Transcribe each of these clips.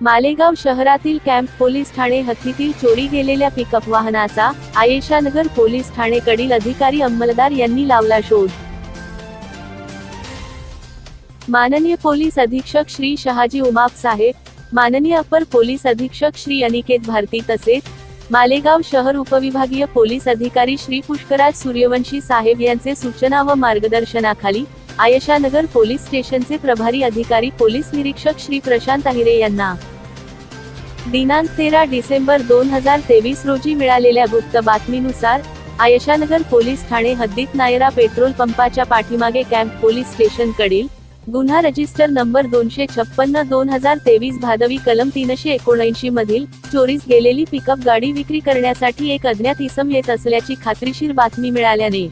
मालेगाव शहरातील camp police Thane हद्दीतील चोरी गेलेल्या पिकअप वाहनाचा आयेशानगर पोलीस ठाणेकडील अधिकारी अंमलदार यांनी लावला शोध. माननीय पोलीस अधीक्षक श्री शहाजी उमाप साहेब माननीय अपर पोलीस अधीक्षक श्री अनिकेत भारती तसेच मालेगाव शहर उपविभागीय पोलीस अधिकारी श्री पुष्कराज सूर्यवंशी साहेब यांचे सूचना व मार्गदर्शनाखाली आयशानगर पोलीस स्टेशनचे प्रभारी अधिकारी पोलीस निरीक्षक श्री प्रशांत अहिरे यांना. दिनांक तेरा डिसेंबर दोन हजार तेवीस रोजी मिळालेल्या गुप्त बातमीनुसार आयशानगर पोलीस ठाणे हद्दीत नायरा पेट्रोल पंपाच्या पाठीमागे कॅम्प पोलीस स्टेशन कडील गुन्हा रजिस्टर नंबर दोनशे छप्पन्न दोन हजार तेवीस भादवी कलम तीनशे एकोणऐंशी मधील चोरीस गेलेली पिकअप गाडी विक्री करण्यासाठी एक अज्ञात इसम येत असल्याची खात्रीशीर बातमी मिळाल्याने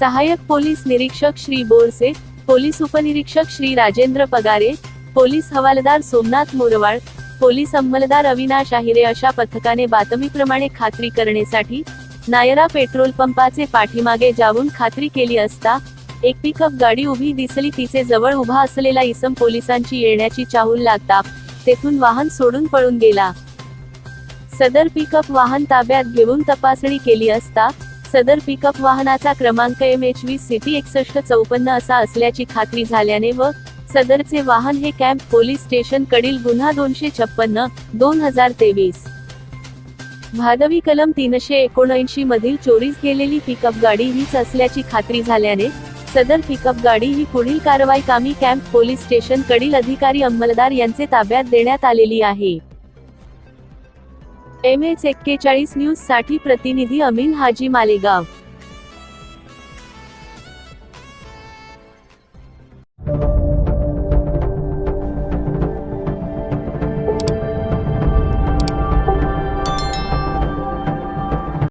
सहायक पोलीस निरीक्षक श्री बोरसे पोलीस उपनिरीक्षक श्री राजेंद्र पगारे पोलीस हवालदार सोमनाथ मोरवाळ पोलीस अंमलदार अविनाश आहिरे अशा पथकाने बातमीप्रमाणे खात्री करण्यासाठी नायरा पेट्रोल पंपाचे पाठीमागे जाऊन खात्री केली असता एक पिकअप गाडी उभी दिसली तिचे जवळ उभा असलेला इसम पोलिसांची येण्याची चाहूल लागता तेथून वाहन सोडून पळून गेला. सदर पिकअप वाहन ताब्यात घेऊन तपासणी केली असता सदर पिकअप वाहनाचा क्रमांक एम एच वीस सिटी एकसष्ट चौपन्न असा असल्याची खात्री झाल्याने व सदरचे वाहन हे कॅम्प पोलीस स्टेशन कडील गुन्हा दोनशे छप्पन्न दोन हजार तेवीस. भादवी कलम तीनशे एकोणऐंशी मधील चोरीस गेलेली पिकअप गाडी हीच असल्याची खात्री झाल्याने सदर पिकअप गाडी ही पुढील कारवाई कामी कॅम्प पोलीस स्टेशन कडील अधिकारी अंमलदार यांचे ताब्यात देण्यात आलेली आहे. एम एच एक्केचाळीस न्यूजसाठी प्रतिनिधी अमीन हाजी मालेगाव.